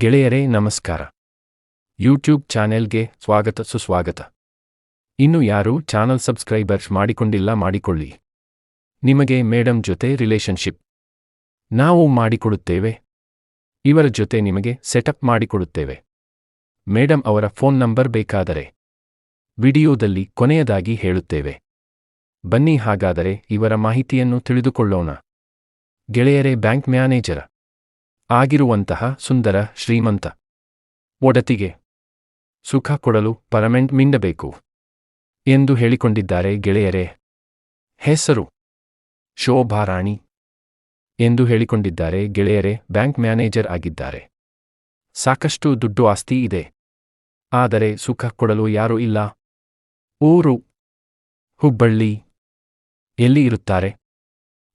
ಗೆಳೆಯರೇ, ನಮಸ್ಕಾರ. ಯೂಟ್ಯೂಬ್ ಚಾನೆಲ್ಗೆ ಸ್ವಾಗತ, ಸುಸ್ವಾಗತ. ಇನ್ನು ಯಾರೂ ಚಾನಲ್ ಸಬ್ಸ್ಕ್ರೈಬರ್ಸ್ ಮಾಡಿಕೊಂಡಿಲ್ಲ, ಮಾಡಿಕೊಳ್ಳಿ. ನಿಮಗೆ ಮೇಡಮ್ ಜೊತೆ ರಿಲೇಶನ್ಶಿಪ್ ನಾವು ಮಾಡಿಕೊಡುತ್ತೇವೆ. ಇವರ ಜೊತೆ ನಿಮಗೆ ಸೆಟಪ್ ಮಾಡಿಕೊಡುತ್ತೇವೆ. ಮೇಡಮ್ ಅವರ ಫೋನ್ ನಂಬರ್ ಬೇಕಾದರೆ ವಿಡಿಯೋದಲ್ಲಿ ಕೊನೆಯದಾಗಿ ಹೇಳುತ್ತೇವೆ. ಬನ್ನಿ, ಹಾಗಾದರೆ ಇವರ ಮಾಹಿತಿಯನ್ನು ತಿಳಿದುಕೊಳ್ಳೋಣ. ಗೆಳೆಯರೇ, ಬ್ಯಾಂಕ್ ಮ್ಯಾನೇಜರ. ಆಗಿರುವಂತಹ ಸುಂದರ ಶ್ರೀಮಂತ. ಒಡತಿಗೆ. ಸುಖ ಕೊಡಲು ಪರಮೆಂಟ್ ಮಿಂಡಬೇಕು. ಎಂದು ಹೇಳಿಕೊಂಡಿದ್ದಾರೆ ಗೆಳೆಯರೇ. ಹೆಸರು. ಶೋಭಾರಾಣಿ ಎಂದು ಹೇಳಿಕೊಂಡಿದ್ದಾರೆ ಗೆಳೆಯರೇ, ಬ್ಯಾಂಕ್ ಮ್ಯಾನೇಜರ್ ಆಗಿದ್ದಾರೆ. ಸಾಕಷ್ಟು ದುಡ್ಡು ಆಸ್ತಿ ಇದೆ. ಆದರೆ ಸುಖ ಕೊಡಲು ಯಾರೂ ಇಲ್ಲ. ಊರು. ಹುಬ್ಬಳ್ಳಿ. ಎಲ್ಲಿ ಇರುತ್ತಾರೆ?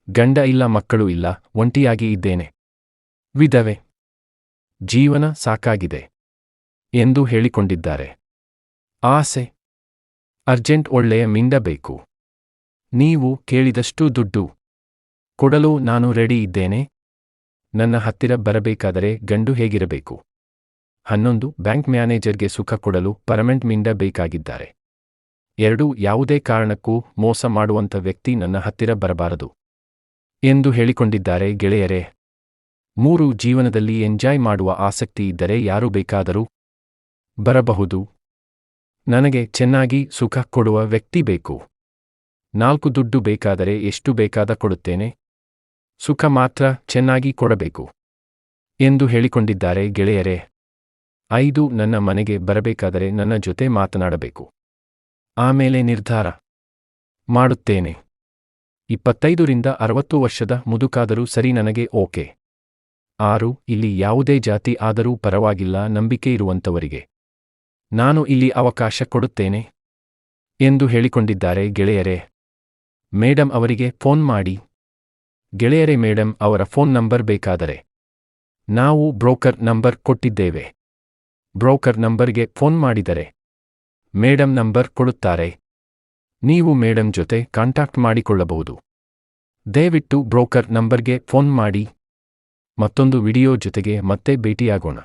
ಗಂಡ ಇಲ್ಲ, ಮಕ್ಕಳು ಇಲ್ಲ, ಒಂಟಿಯಾಗಿ ಇದ್ದೇನೆ. ವಿಧವೆ. ಜೀವನ ಸಾಕಾಗಿದೆ ಎಂದು ಹೇಳಿಕೊಂಡಿದ್ದಾರೆ. ಆಸೆ. ಅರ್ಜೆಂಟ್ ಒಳ್ಳೆಯ ಮಿಂಡಬೇಕು ನೀವು ಕೇಳಿದಷ್ಟು ದುಡ್ಡು. ಕೊಡಲು ನಾನು ರೆಡಿ ಇದ್ದೇನೆ. ನನ್ನ ಹತ್ತಿರ ಬರಬೇಕಾದರೆ ಗಂಡು ಹೇಗಿರಬೇಕು? ಹನ್ನೊಂದು, ಬ್ಯಾಂಕ್ ಮ್ಯಾನೇಜರ್ಗೆ ಸುಖ ಕೊಡಲು ಪರಮೆಂಟ್ ಮಿಂಡ ಬೇಕಾಗಿದ್ದಾರೆ. ಎರಡು, ಯಾವುದೇ ಕಾರಣಕ್ಕೂ ಮೋಸ ಮಾಡುವಂಥ ವ್ಯಕ್ತಿ ನನ್ನ ಹತ್ತಿರ ಬರಬಾರದು. ಎಂದು ಹೇಳಿಕೊಂಡಿದ್ದಾರೆ ಗೆಳೆಯರೇ. ಮೂರು ಜೀವನದಲ್ಲಿ ಎಂಜಾಯ್ ಮಾಡುವ ಆಸಕ್ತಿ ಇದ್ದರೆ ಯಾರು ಬೇಕಾದರೂ ಬರಬಹುದು. ನನಗೆ ಚೆನ್ನಾಗಿ ಸುಖ ಕೊಡುವ ವ್ಯಕ್ತಿ ಬೇಕು. ನಾಲ್ಕು ದುಡ್ಡು ಬೇಕಾದರೆ ಎಷ್ಟು ಬೇಕಾದ ಕೊಡುತ್ತೇನೆ? ಸುಖ ಮಾತ್ರ ಚೆನ್ನಾಗಿ ಕೊಡಬೇಕು. ಎಂದು ಹೇಳಿಕೊಂಡಿದ್ದಾರೆ ಗೆಳೆಯರೇ. ಐದು, ನನ್ನ ಮನೆಗೆ ಬರಬೇಕಾದರೆ ನನ್ನ ಜೊತೆ ಮಾತನಾಡಬೇಕು. ಆಮೇಲೆ ನಿರ್ಧಾರ ಮಾಡುತ್ತೇನೆ. ಇಪ್ಪತ್ತೈದರಿಂದ ಅರವತ್ತು ವರ್ಷದ ಮುದುಕಾದರೂ ಸರಿ ನನಗೆ ಓಕೆ. ಆರು, ಇಲ್ಲಿ ಯಾವುದೇ ಜಾತಿ ಆದರೂ ಪರವಾಗಿಲ್ಲ, ನಂಬಿಕೆ ಇರುವಂತವರಿಗೆ ನಾನು ಇಲ್ಲಿ ಅವಕಾಶ ಕೊಡುತ್ತೇನೆ ಎಂದು ಹೇಳಿಕೊಂಡಿದ್ದಾರೆ ಗೆಳೆಯರೇ. ಮೇಡಮ್ ಅವರಿಗೆ ಫೋನ್ ಮಾಡಿ. ಗೆಳೆಯರೇ ಮೇಡಮ್ ಅವರ ಫೋನ್ ನಂಬರ್ ಬೇಕಾದರೆ. ನಾವು ಬ್ರೋಕರ್ ನಂಬರ್ ಕೊಟ್ಟಿದ್ದೇವೆ. ಬ್ರೋಕರ್ ನಂಬರ್ಗೆ ಫೋನ್ ಮಾಡಿದರೆ. ಮೇಡಮ್ ನಂಬರ್ ಕೊಡುತ್ತಾರೆ. ನೀವು ಮೇಡಮ್ ಜೊತೆ ಕಾಂಟ್ಯಾಕ್ಟ್ ಮಾಡಿಕೊಳ್ಳಬಹುದು. ದಯವಿಟ್ಟು ಬ್ರೋಕರ್ ನಂಬರ್ಗೆ ಫೋನ್ ಮಾಡಿ. ಮತ್ತೊಂದು ವಿಡಿಯೋ ಜೊತೆಗೆ ಮತ್ತೆ ಭೇಟಿಯಾಗೋಣ.